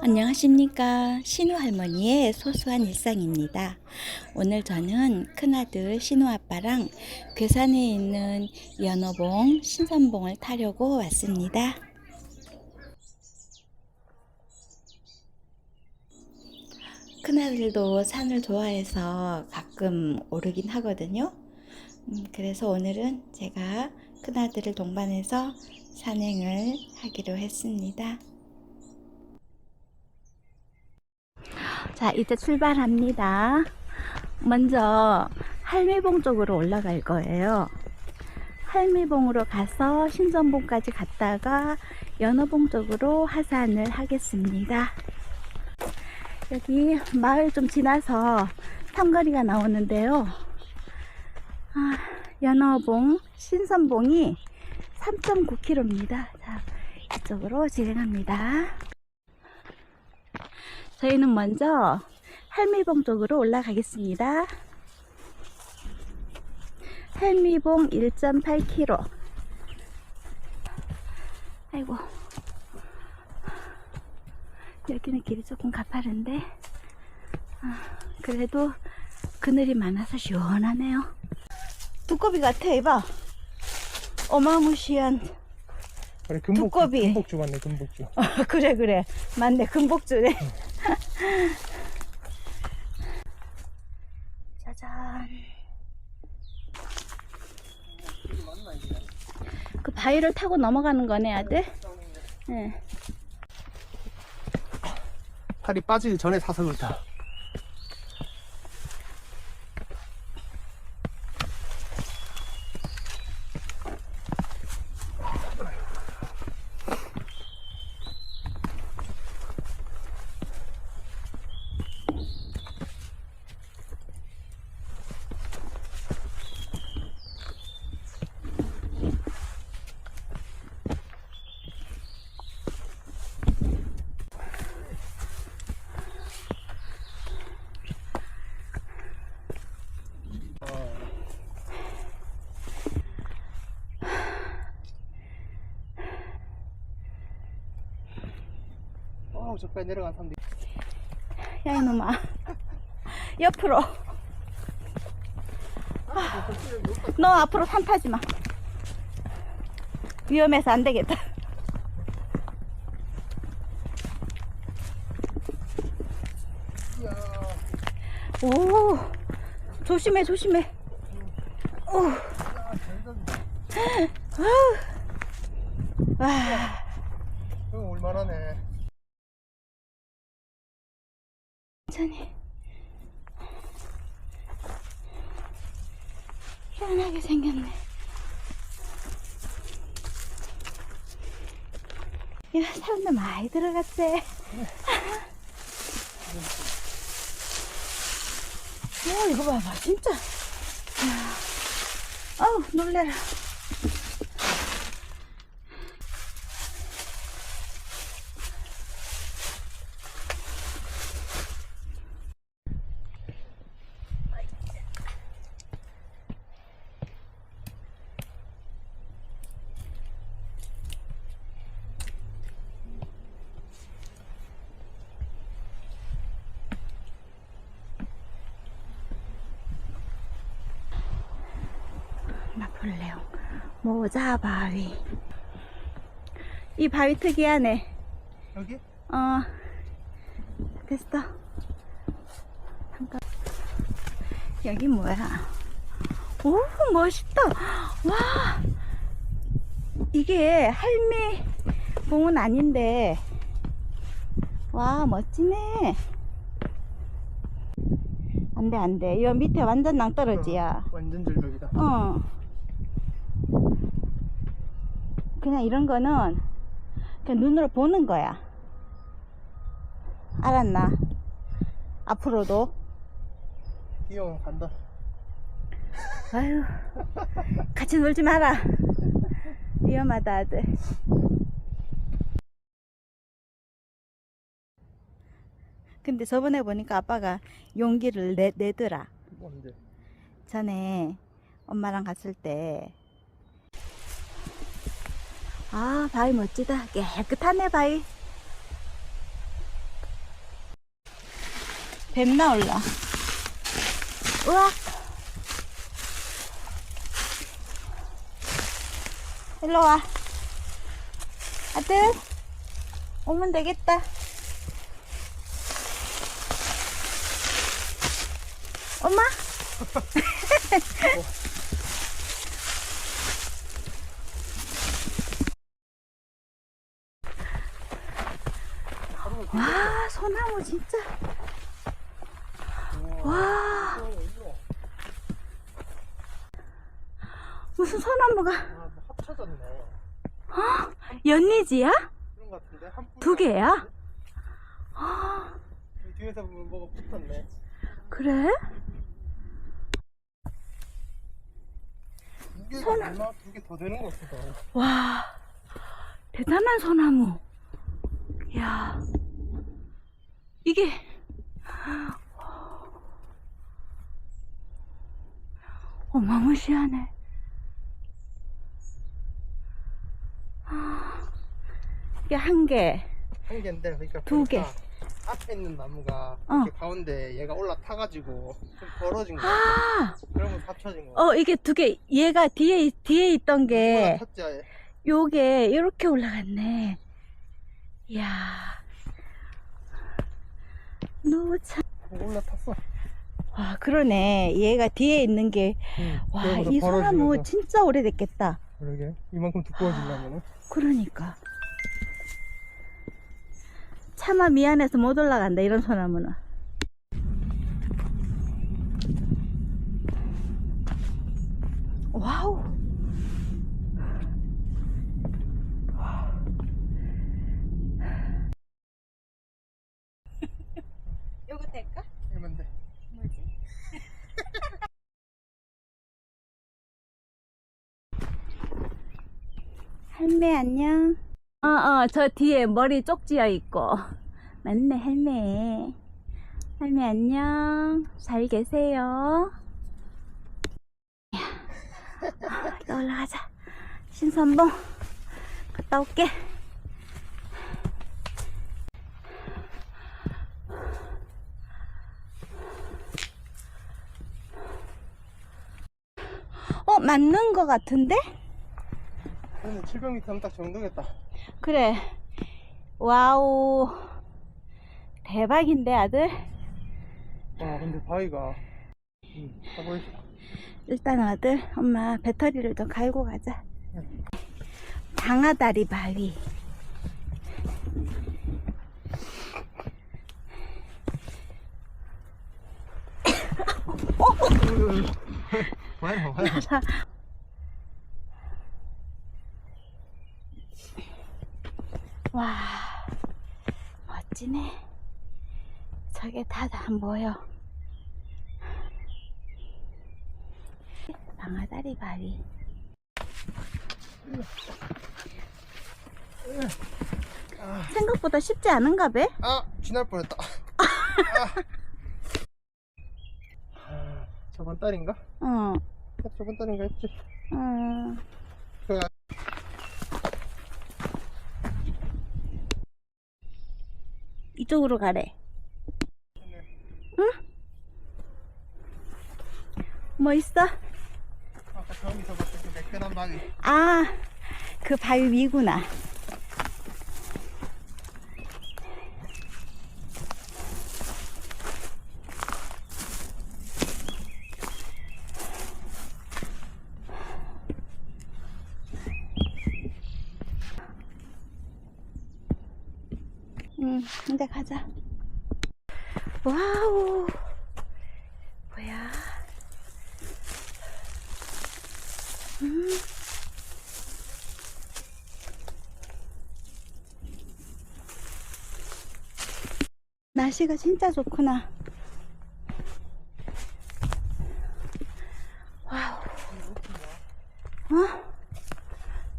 안녕하십니까. 신우 할머니의 소소한 일상입니다. 오늘 저는 큰아들 신우 아빠랑 괴산에 있는 연어봉, 신선봉을 타려고 왔습니다. 큰아들도 산을 좋아해서 가끔 오르긴 하거든요. 음, 그래서 오늘은 제가 큰아들을 동반해서 산행을 하기로 했습니다. 자, 이제 출발합니다. 먼저 할미봉 쪽으로 올라갈 거예요. 할미봉으로 가서 신전봉까지 갔다가 연어봉 쪽으로 하산을 하겠습니다. 여기 마을 좀 지나서 삼거리가 나오는데요. 아, 연어봉, 신선봉이 3.9km입니다. 자, 이쪽으로 진행합니다. 저희는 먼저 할미봉 쪽으로 올라가겠습니다. 할미봉 1.8km. 아이고. 여기는 길이 조금 가파른데, 아, 그래도 그늘이 많아서 시원하네요. 두꺼비 같아, 이봐. 어마무시한. 그래 금복 두꺼비. 금복주 맞네 금복주 아, 그래, 그래. 맞네, 금복주네. 짜잔. 그 바위를 타고 넘어가는 거네, 아들? 네. 팔이 빠지기 전에 사서 그렇다 어우 저까지 내려간 사람들 야, 이놈아. 옆으로. 너 앞으로 산 타지 마. 위험해서 안 되겠다. 오, 조심해, 조심해. 오, 와, 형 올만하네 천천히. 희한하게 생겼네. 야, 사람들 많이 들어갔대. 오, 이거 봐봐, 진짜. 야. 어우, 놀래라. 나폴레옹 모자 바위. 이 바위 특이하네. 여기? 어 됐어. 잠깐. 여기 뭐야? 오 멋있다. 와 이게 할매 봉은 아닌데. 와 멋지네. 안돼 안돼. 이 밑에 완전 낭떠러지야. 완전 절벽이다. 어. 그냥 이런 거는 그냥 눈으로 보는 거야. 알았나? 앞으로도. 뛰어 간다 아유, 같이 놀지 마라. 위험하다, 아들. 근데 저번에 보니까 아빠가 용기를 내, 내더라. 뭔데 전에 엄마랑 갔을 때. 아, 바위 멋지다. 깨끗하네, 바위. 뱀 나올라. 우와. 일로 와. 아들. 오면 되겠다. 엄마? 와, 소나무 진짜. 와, 무슨 소나무가 아, 뭐 합쳐졌네. 연니지야? 그런 것 같은데? 한 뿌리. 두 개야? 이 뒤에서 보면 뭐가 붙었네. 그래? 두 개가 얼마? 두개 더 되는 것 같다. 와, 대단한 소나무. 야, 이게 어마무시하네. 아, 이게 한 개. 한 개인데, 그러니까 두 개. 보니까 앞에 있는 나무가 어. 이렇게 가운데 얘가 올라타가지고 좀 벌어진 거 같아. 아, 그러면 합쳐진 거 같아. 어, 이게 두 개. 얘가 뒤에 뒤에 있던 게 올라탔지 아예. 요게 이렇게 올라갔네. 이야, 너무 참. 올라탔어. 와, 그러네. 얘가 뒤에 있는 게, 응. 와, 그거보다 이 소나무 벌어지면서. 진짜 오래됐겠다. 그러게. 이만큼 두꺼워지려면은. 그러니까. 차마 미안해서 못 올라간다, 이런 소나무는. 와우. 될까? 이러면 돼. 뭐지? 할매 안녕. 어, 어, 저 뒤에 머리 쪽지어 있고. 맞네, 할매. 할매 안녕. 잘 계세요. 야, 아, 또 올라가자. 신선봉. 갔다 올게. 어, 맞는 거 같은데? 근데 700m 하면 딱 정도겠다. 그래. 와우. 대박인데, 아들? 어, 근데 바위가. 응, 하고 있어. 일단 아들, 엄마 배터리를 좀 갈고 가자. 방아다리 바위. 봐 요, 봐요. 와, 멋지네. 저게 다 안 보여. 방아다리 바위. 생각보다 쉽지 않은가 봐. 아, 지날 뻔했다. 아. 아, 저번 달인가? 어, 저번 달인가 했지. 어. 그, 이쪽으로 가래. 응? 뭐 있어? 아까 저기서 봤을 때 매끈한 바위. 아, 그 바위 위구나. 응, 이제 가자. 와우. 뭐야? 음. 날씨가 진짜 좋구나. 와우. 어?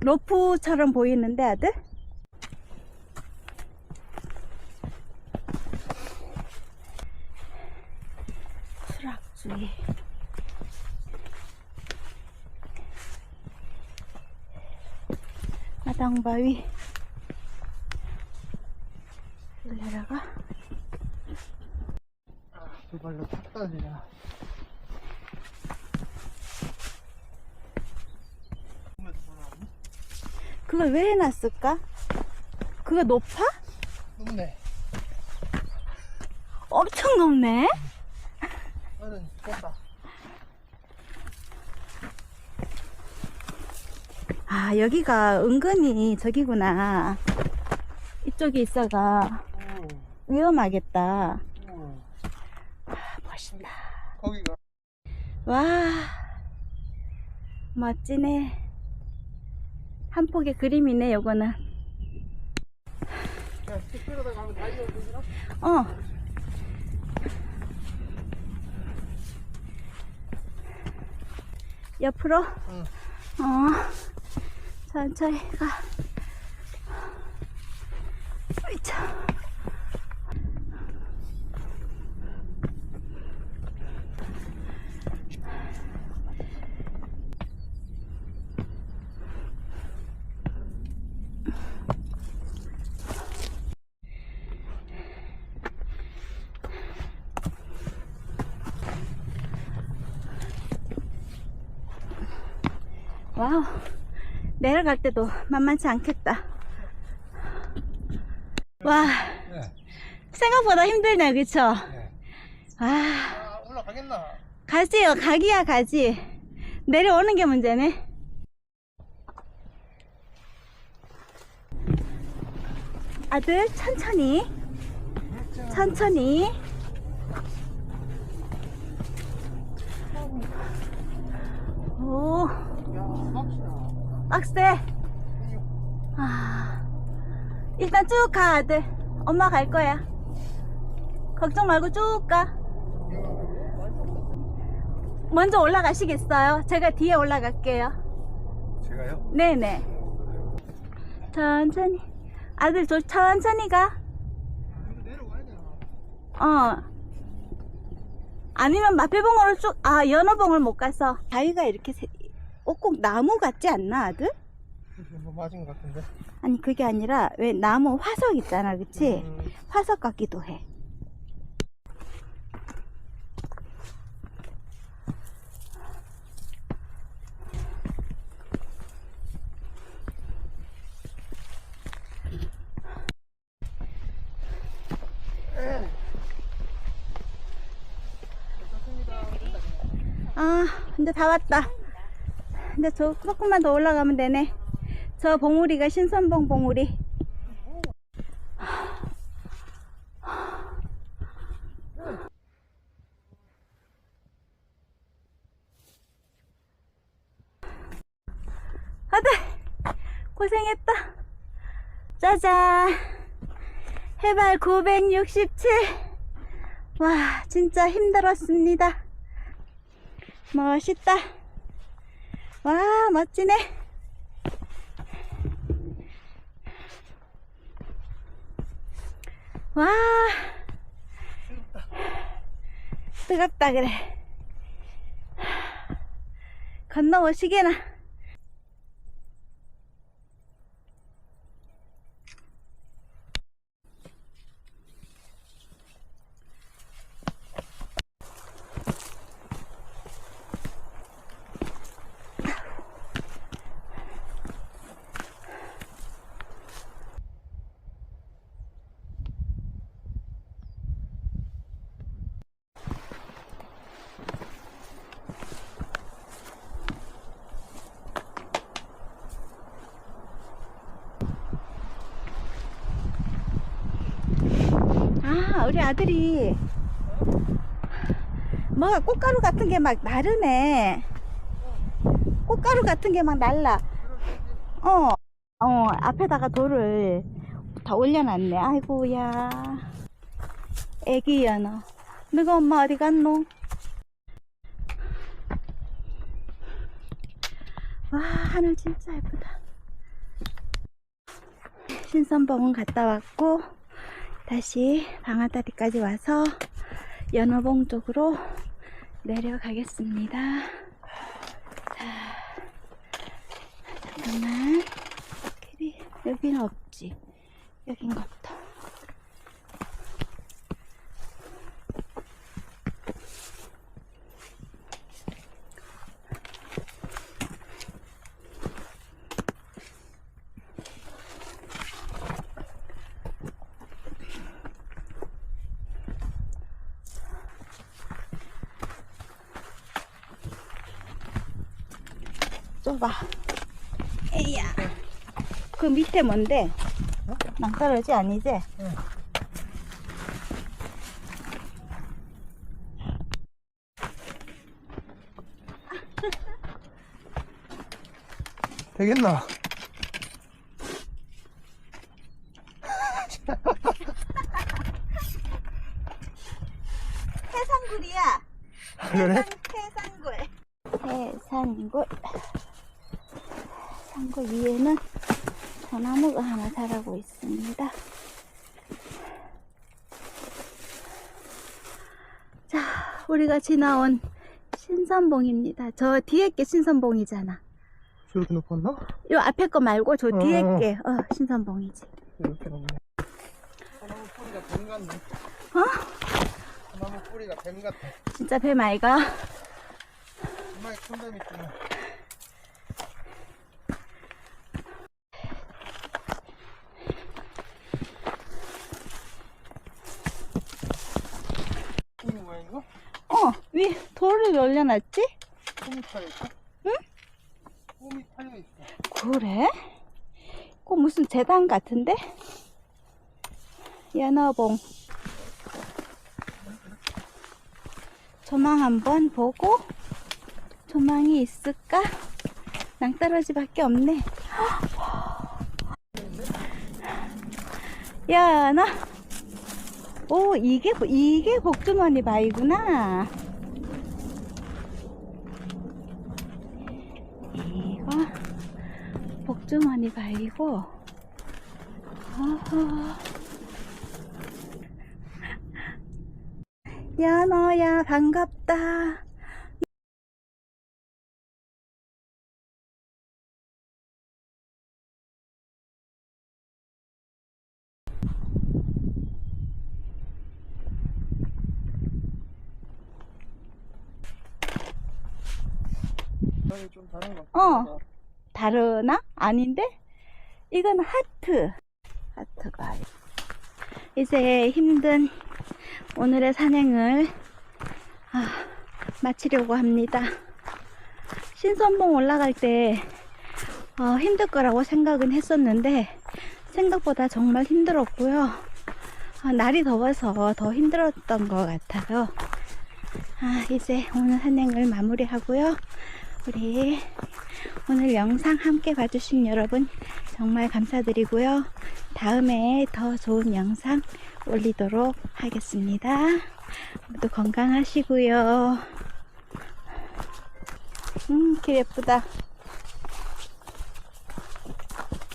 로프처럼 보이는데, 아들? 수락주의. 마당바위. 내려가. 두 발로 탁 따지냐. 그걸 왜 해놨을까? 그거 높아? 높네. 엄청 높네. 나는 껐다. 아, 여기가 은근히 저기구나. 이쪽에 있어가 오, 위험하겠다. 오. 멋있다. 거기가. 와, 멋지네. 한 폭의 그림이네, 요거는. 야, 쭉 끌어 옆으로? 응. 어. 천천히 가. 으이차. 와우. 내려갈 때도 만만치 않겠다. 와, 네. 생각보다 힘들네, 그쵸? 네. 아, 아, 올라가겠나? 가지요, 가기야, 가지. 내려오는 게 문제네. 아들, 천천히, 천천히. 오, 야, 빡세. 아, 일단 쭉 가, 아들. 엄마 갈 거야. 걱정 말고 쭉 가. 먼저 올라가시겠어요? 제가 뒤에 올라갈게요. 제가요? 네네. 천천히. 아들, 저 천천히 가. 어. 아니면 마패봉으로 쭉, 아, 연어봉을 못 가서. 바위가 이렇게 세- 어, 꼭 나무 같지 않나, 아들? 뭐 맞은 것 같은데. 아니, 그게 아니라, 왜 나무 화석 있잖아, 그치? 음, 화석 같기도 해. 아, 근데 다 왔다. 근데 저 조금만 더 올라가면 되네. 저 봉우리가 신선봉 봉우리. 아들 고생했다. 짜잔. 해발 967와 진짜 힘들었습니다. 멋있다 와 멋지네 와 뜨겁다 그래 건너오시게나 아, 우리 아들이 뭐가 꽃가루 같은 게 막 나르네. 꽃가루 같은 게 막 날라. 어, 어, 앞에다가 돌을 다 올려놨네. 아이고야. 애기 연어. 너가 엄마 어디 갔노? 와, 하늘 진짜 예쁘다. 신선봉은 갔다 왔고, 다시 방아다리까지 와서 연어봉 쪽으로 내려가겠습니다. 자, 잠깐만. 여기는 없지. 여긴 것도. 좁아. 에이야. 그 밑에 뭔데? 낭떠러지 아니지? 응. 되겠나? 해산굴이야. 그래? 해산굴. 해산굴. 해산굴 위에는 소나무가 하나 자라고 있습니다. 자, 우리가 지나온 신선봉입니다. 저 뒤에 게 신선봉이잖아. 저렇게 높았나? 요 앞에 거 말고 저 뒤에 어. 게 어, 신선봉이지. 이렇게 높네. 소나무 뿌리가 뱀 같네. 어? 소나무 뿌리가 뱀 같아. 진짜 배 말가. 정말 큰뱀 있구나. 이 모양인가? 어, 위 돌을 올려놨지? 홈이 타여있어? 응? 홈이 타여있어. 그래? 그 무슨 재단 같은데? 연어봉. 조망 한번 보고 조망이 있을까? 낭떠러지 밖에 없네. 연어. 오 이게 이게 복주머니 바위구나. 이거 복주머니 바위고. 어허. 연어야 반갑다. 여기 좀 다른 거. 어. 다르나? 아닌데? 이건 하트. 하트가. 이제 힘든 오늘의 산행을 아, 마치려고 합니다. 신선봉 올라갈 때 어, 힘들 거라고 생각은 했었는데 생각보다 정말 힘들었고요. 아, 날이 더워서 더 힘들었던 것 같아요. 아, 이제 오늘 산행을 마무리하고요. 우리 오늘 영상 함께 봐주신 여러분 정말 감사드리고요. 다음에 더 좋은 영상 올리도록 하겠습니다. 모두 건강하시고요. 음, 길 예쁘다.